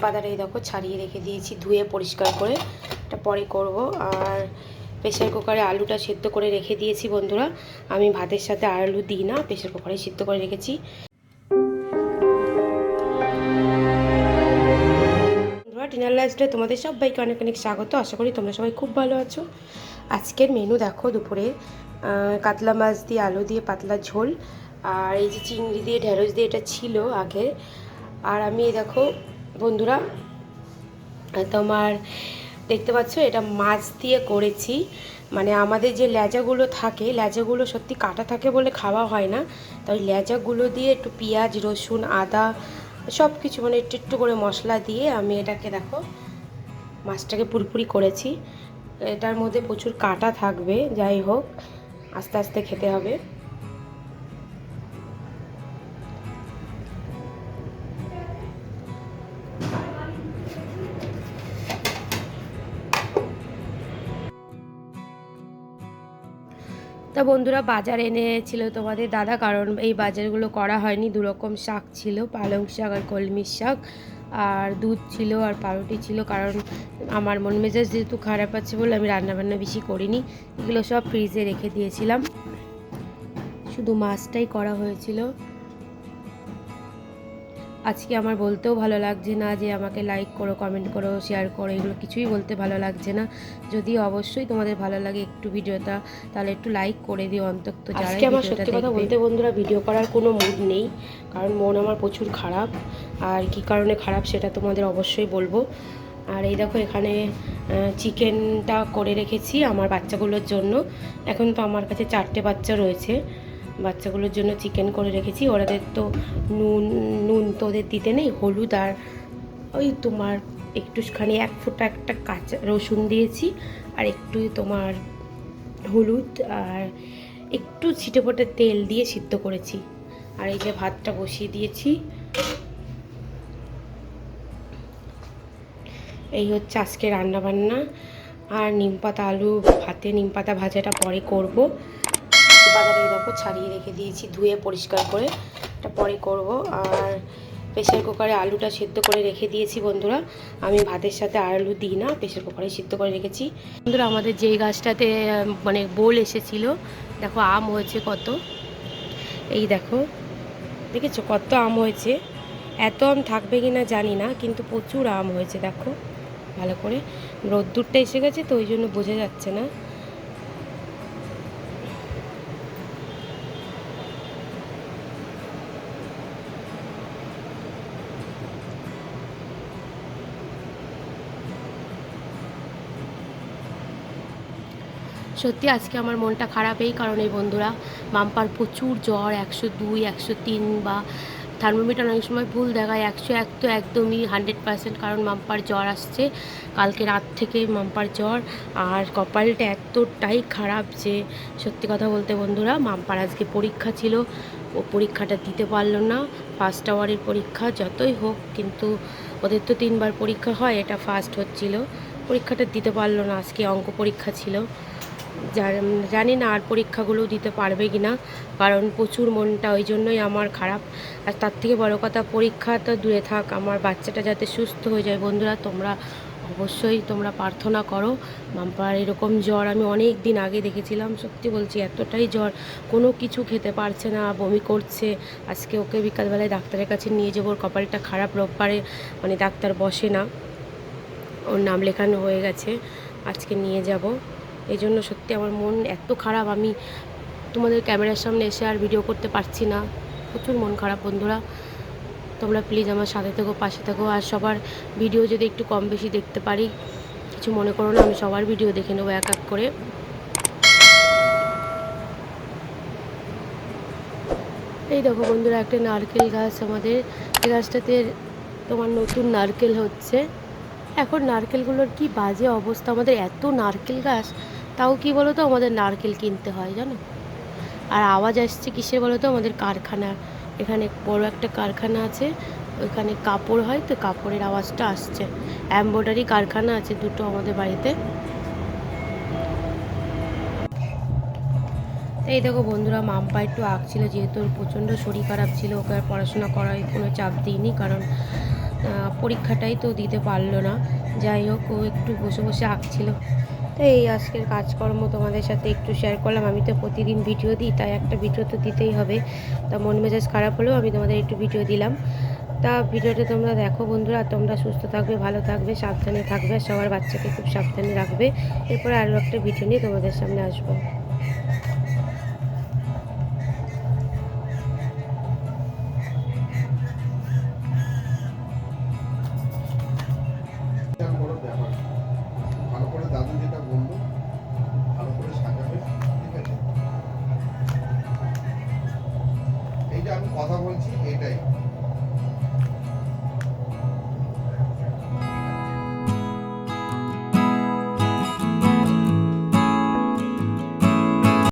পাতাটা এই দেখো ছাড়িয়ে রেখে দিয়েছি, ধুয়ে পরিষ্কার করে। এটা পরে করব। আর প্রেশার কুকারে আলুটা সেদ্ধ করে রেখে দিয়েছি বন্ধুরা। আমি ভাতের সাথে আলু দিই না প্রেশার কুকারে সিদ্ধ করে রেখেছি। ডিনার লাইফস্টাইলে তোমাদের সবাইকে অনেক অনেক স্বাগত। আশা করি তোমরা সবাই খুব ভালো আছো। আজকের মেনু দেখো দুপুরে কাতলা মাছ দিয়ে আলু দিয়ে পাতলা ঝোল। আর এই যে চিংড়ি দিয়ে ঢেঁড়স দিয়ে এটা ছিল আগে। আর আমি দেখো বন্ধুরা, তোমার দেখতে পাচ্ছ, এটা মাছ দিয়ে করেছি। মানে আমাদের যে ল্যাজাগুলো থাকে, ল্যাজাগুলো সত্যি কাটা থাকে বলে খাওয়া হয় না। তাই ল্যাজাগুলো দিয়ে একটু পেঁয়াজ, রসুন, আদা সব কিছু মানে একটু একটু করে মশলা দিয়ে আমি এটাকে দেখো, মাছটাকে পুরপুরি করেছি। এটার মধ্যে প্রচুর কাটা থাকবে, যাই হোক, আস্তে আস্তে খেতে হবে। তা বন্ধুরা বাজার এনেছিল তোমাদের দাদা, কারণ এই বাজারগুলো করা হয়নি। দুরকম শাক ছিল, পালং শাক আর কলমির শাক, আর দুধ ছিল আর পাউরুটি ছিল, কারণ আমার মন মেজাজ যেহেতু খারাপ আছে বলে আমি রান্নাবান্না বেশি করিনি। এগুলো সব ফ্রিজে রেখে দিয়েছিলাম। শুধু মাছটাই করা হয়েছিল। আজকে আমার বলতেও ভালো লাগছে না যে আমাকে লাইক করো কমেন্ট করো শেয়ার করো এগুলো কিছুই বলতে ভালো লাগছে না। যদি অবশ্যই তোমাদের ভালো লাগে একটু ভিডিওটা তাহলে একটু লাইক করে দিও অন্তত। আজকে আমার সত্যি কথা বলতে বন্ধুরা ভিডিও করার কোনো মুড নেই কারণ মন আমার প্রচুর খারাপ। আর কি কারণে খারাপ সেটা তোমাদের অবশ্যই বলব। আর এই দেখো এখানে চিকেনটা করে রেখেছি আমার বাচ্চাগুলোর জন্য। এখন তো আমার কাছে চারটে বাচ্চা রয়েছে। বাচ্চাগুলোর জন্য চিকেন করে রেখেছি। ওরাদের তো নুন নুন তো ওদের দিতে নেই, হলুদ আর ওই তোমার একটুখানি এক ফোঁটা একটা কাঁচা রসুন দিয়েছি আর একটু তোমার হলুদ আর একটু ছিটে ফোটে তেল দিয়ে সিদ্ধ করেছি। আর এই যে ভাতটা বসিয়ে দিয়েছি। এই হচ্ছে আজকে রান্না বান্না আর নিম পাতা আলু, ভাতে নিম পাতা ভাজাটা পরে করব। এই দেখো ছাড়িয়ে রেখে দিয়েছি, ধুয়ে পরিষ্কার করে। এটা পরে করব। আর প্রেশার কুকারে আলুটা সিদ্ধ করে রেখে দিয়েছি বন্ধুরা। আমি ভাতের সাথে আর আলু দিই না প্রেশার কুকারে সিদ্ধ করে রেখেছি। বন্ধুরা, আমাদের যেই গাছটাতে মানে বোল এসেছিল, দেখো আম হয়েছে কত। এই দেখো, দেখেছ কত আম হয়েছে? এত আম থাকবে কি না জানি না, কিন্তু প্রচুর আম হয়েছে, দেখো। ভালো করে রোদ্দুরটা এসে গেছে, তো ওই জন্য বোঝা যাচ্ছে না। সত্যি আজকে আমার মনটা খারাপ এই কারণে বন্ধুরা মাম্পার প্রচুর জ্বর, একশো দুই, একশো তিন বা থার্মোমিটার অনেক সময় ভুল দেখায়, একশো এক তো একদমই হান্ড্রেড পার্সেন্ট কারণ মাম্পার জ্বর আসছে, কালকে রাত থেকে মাম্পার জ্বর, আর কপালটা এতটাই খারাপ যে সত্যি কথা বলতে বন্ধুরা মাম্পার আজকে পরীক্ষা ছিল, ও পরীক্ষাটা দিতে পারল না ফার্স্ট আওয়ারের পরীক্ষা যতই হোক, কিন্তু ওদের তো তিনবার পরীক্ষা হয়, এটা ফার্স্ট হচ্ছিল, পরীক্ষাটা দিতে পারল না, আজকে অঙ্ক পরীক্ষা ছিল। জান- না আর পরীক্ষাগুলো দিতে পারবে কি না, কারণ প্রচুর মনটা ওই জন্যই আমার খারাপ। আর তার থেকে বড় কথা, পরীক্ষা তো দূরে থাক, আমার বাচ্চাটা যাতে সুস্থ হয়ে যায়। বন্ধুরা, তোমরা অবশ্যই তোমরা প্রার্থনা করো। মাম্পার এরকম জ্বর আমি অনেক দিন আগে দেখেছিলাম, সত্যি বলছি, এতটাই জ্বর। কোনো কিছু খেতে পারছে না, বমি করছে। আজকে ওকে বিকালবেলায় ডাক্তারের কাছে নিয়ে যাব, ওর কপালটা খারাপ, রোববারে মানে ডাক্তার বসে না। ওর নাম লেখানো হয়ে গেছে, আজকে নিয়ে যাব। এই জন্য সত্যি আমার মন এত খারাপ, আমি তোমাদের ক্যামেরার সামনে এসে আর ভিডিও করতে পারছি না। প্রচুর মন খারাপ বন্ধুরা। তোমরা প্লিজ আমার সাথে থেকো, পাশে থেকো, আর সবার ভিডিও যদি একটু কম বেশি দেখতে পারি, কিছু মনে করো না, আমি সবার ভিডিও দেখে নেব এক এক করে। এই দেখো বন্ধুরা, একটা নারকেল গাছ আমাদের। এই গাছটাতে তোমার নতুন নারকেল হচ্ছে। এখন নারকেলগুলোর কি বাজে অবস্থা? আমাদের এত নারকেল গাছ, তাও কি বলো তো আমাদের নারকেল কিনতে হয় জানো? আর আওয়াজ আসছে কিসের বলো তো আমাদের কারখানা এখানে বড় একটা কারখানা আছে, ওইখানে কাপড় হয় তো কাপড়ের আওয়াজটা আসছে। এম্ব্রয়ডারি কারখানা আছে দুটো আমাদের বাড়িতে। এই দেখো বন্ধুরা, মাম্পা একটু আঁকছিল, যেহেতু ওর প্রচণ্ড শরীর খারাপ ছিল, ওকে আর পড়াশোনা করায় কোনো চাপ দিইনি, কারণ পরীক্ষাটাই তো দিতে পারল না। যাই হোক, ও একটু বসে বসে আঁকছিল। তো এই আজকের কাজকর্ম তোমাদের সাথে একটু শেয়ার করলাম। আমি তো প্রতিদিন ভিডিও দিই, তাই একটা ভিডিও তো দিতেই হবে। তা মন মেজাজ খারাপ হলেও আমি তোমাদের একটু ভিডিও দিলাম। তা ভিডিওটা তোমরা দেখো বন্ধুরা, তোমরা সুস্থ থাকবে, ভালো থাকবে, সাবধানে থাকবে সবার বাচ্চাকে খুব সাবধানে রাখবে। এরপরে আরও একটা ভিডিও নিয়ে তোমাদের সামনে আসব। এইটাই